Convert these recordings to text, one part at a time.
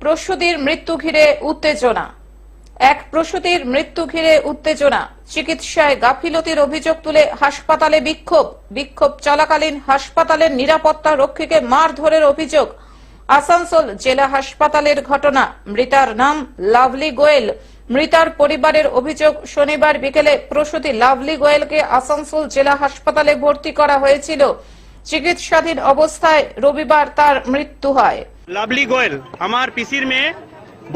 প্রসূতির মৃত্যু ঘিরে উত্তেজনা। এক প্রসূতির মৃত্যু ঘিরে উত্তেজনা। চিকিৎসায় গাফিলতির অভিযোগ তুলে হাসপাতালে বিক্ষোভ। বিক্ষোভ চলাকালীন হাসপাতালের নিরাপত্তা রক্ষীকে মারধরের অভিযোগ। আসানসোল জেলা হাসপাতালের ঘটনা। মৃতার নাম লাভলি গোয়েল। মৃতার পরিবারের অভিযোগ, শনিবার বিকেলে প্রসূতি লাভলি গোয়েলকে আসানসোল জেলা হাসপাতালে ভর্তি করা হয়েছিল। চিকিৎসাধীন অবস্থায় রবিবার তার মৃত্যু হয়। লাভলি গোয়েল, আমার পিসির মেয়ে,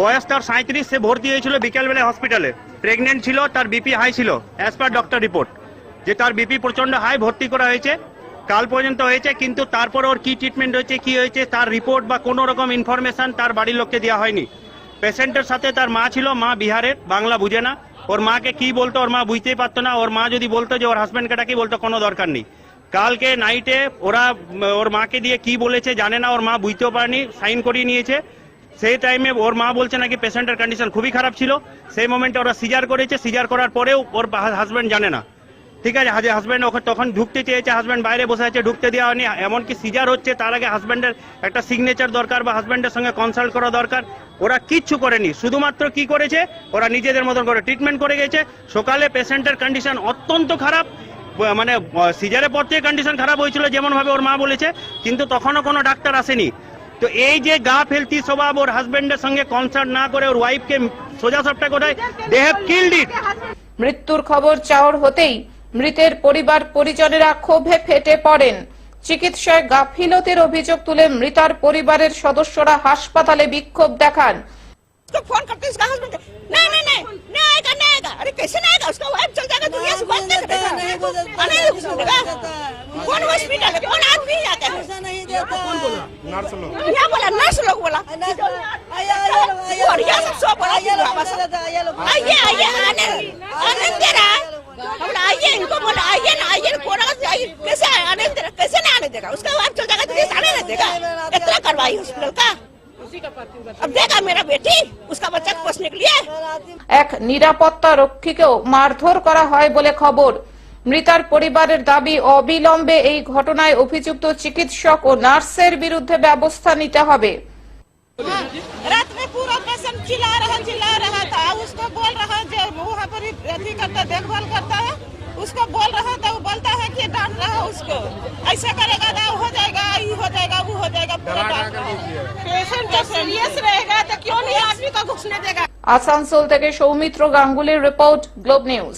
বয়স তার সাঁত্রিশ সে ভর্তি হয়েছিল বিকেলবেলা হসপিটালে। প্রেগনেন্ট ছিল, তার বিপি হাই ছিল অ্যাজ পার ডক্টর রিপোর্ট যে তার বিপি প্রচণ্ড হাই ভর্তি করা হয়েছে, কাল পর্যন্ত হয়েছে, কিন্তু তারপর ওর কি ট্রিটমেন্ট হয়েছে, কি হয়েছে, তার রিপোর্ট বা কোনো রকম ইনফরমেশন তার বাড়ির লোককে দেওয়া হয়নি। পেশেন্টের সাথে তার মা ছিল, মা বিহারের, বাংলা বুঝে না। ওর মাকে কি বলতো, ওর মা বুঝতেই পারতো না। ওর মা যদি বলতো যে ওর হাজব্যান্ডকে ডাকি, বলতো কোনো দরকার নেই। কালকে নাইটে ওরা, ওর মাকে দিয়ে কি বলেছে জানে না, ওর মা বুঝতেও পারেনি, সাইন করিয়ে নিয়েছে। সেই টাইমে ওর মা বলছে নাকি পেশেন্টের কন্ডিশন খুবই খারাপ ছিল। সেই মোমেন্টে ওরা সিজার করেছে সিজার করার পরেও ওর হাজব্যান্ড জানে না। ঠিক আছে হাজব্যান্ড ওকে তখন ঢুকতে চেয়েছে হাজব্যান্ড বাইরে বসে আছে, ঢুকতে দেওয়া হয়নি। এমনকি সিজার হচ্ছে, তার আগে হাজব্যান্ডের একটা সিগনেচার দরকার বা হাজব্যান্ডের সঙ্গে কনসাল্ট করা দরকার। ওরা কিচ্ছু করেনি। শুধুমাত্র কি করেছে? ওরা নিজেদের মতন করে ট্রিটমেন্ট করে গেছে। সকালে পেশেন্টের কন্ডিশন অত্যন্ত খারাপ। মানে সিজারের পর থেকে কন্ডিশন খারাপ হয়েছিল যেমনভাবে ওর মা বলেছে কিন্তু তখনও কোনো ডাক্তার আসেনি। তো এই যে গা ফেলতি স্বভাব ওর হাজব্যান্ডের সঙ্গে কনসার্ট না করে ওর ওয়াইফকে সোজা সাপটা কোথায়? দে হ্যাভ কিল্ড ইট মৃত্যুর খবর চাওয়ার হতেই মৃতের পরিবার পরিজনেরা ক্ষোভে ফেটে পড়েন। চিকিৎসায় গাফিলতির অভিযোগ তুলে মৃতার পরিবারের সদস্যরা হাসপাতালে বিক্ষোভ দেখান। ফোন हाँ, नहीं नहीं बोलेगा बोलता। कौन हॉस्पिटल है कौन आदमी आता है पैसा नहीं देता यहाँ बोला नर्स लोग बोला नर्स- आया, आया लोग, आया और लोग, यहाँ सब सौ बोला आया लोग, बस पैसा देता, आया लोग। आइए आइए आने आने दे रहा है बोला आइए इनको बोला आइए ना आइए ना कोरोना से आइए कैसे आने दे रहा कैसे नहीं आने देगा उसका वाइफ चल जाएगा दुनिया से आने नहीं देगा इतना करवाई हॉस्पिटल का अब देगा मेरा बेटी उसका बच्चा को पोसने के लिए এক নিরাপত্তা রক্ষীকেও মারধর করা হয় বলে খবর মৃতার পরিবারের দাবি অবিলম্বে এই ঘটনায় অভিযুক্ত চিকিৎসক ও নার্সের বিরুদ্ধে ব্যবস্থা নিতে হবে रात में पूरा पेशेंट चिल्ला रहा चिल्ला रहा था उसको बोल रहा जो वहाँ पर ही अथी करता देखभाल करता है उसको बोल रहा था वो बोलता है कि डांट रहा उसको ऐसे करेगा ना हो जाएगा ये हो जाएगा वो हो जाएगा पूरा पेशेंट जब सीरियस रहेगा तो क्यों नहीं आदमी को घुसने देगा আসানসোল থেকে সৌমিত্র গাঙ্গুলির রিপোর্ট গ্লোব নিউজ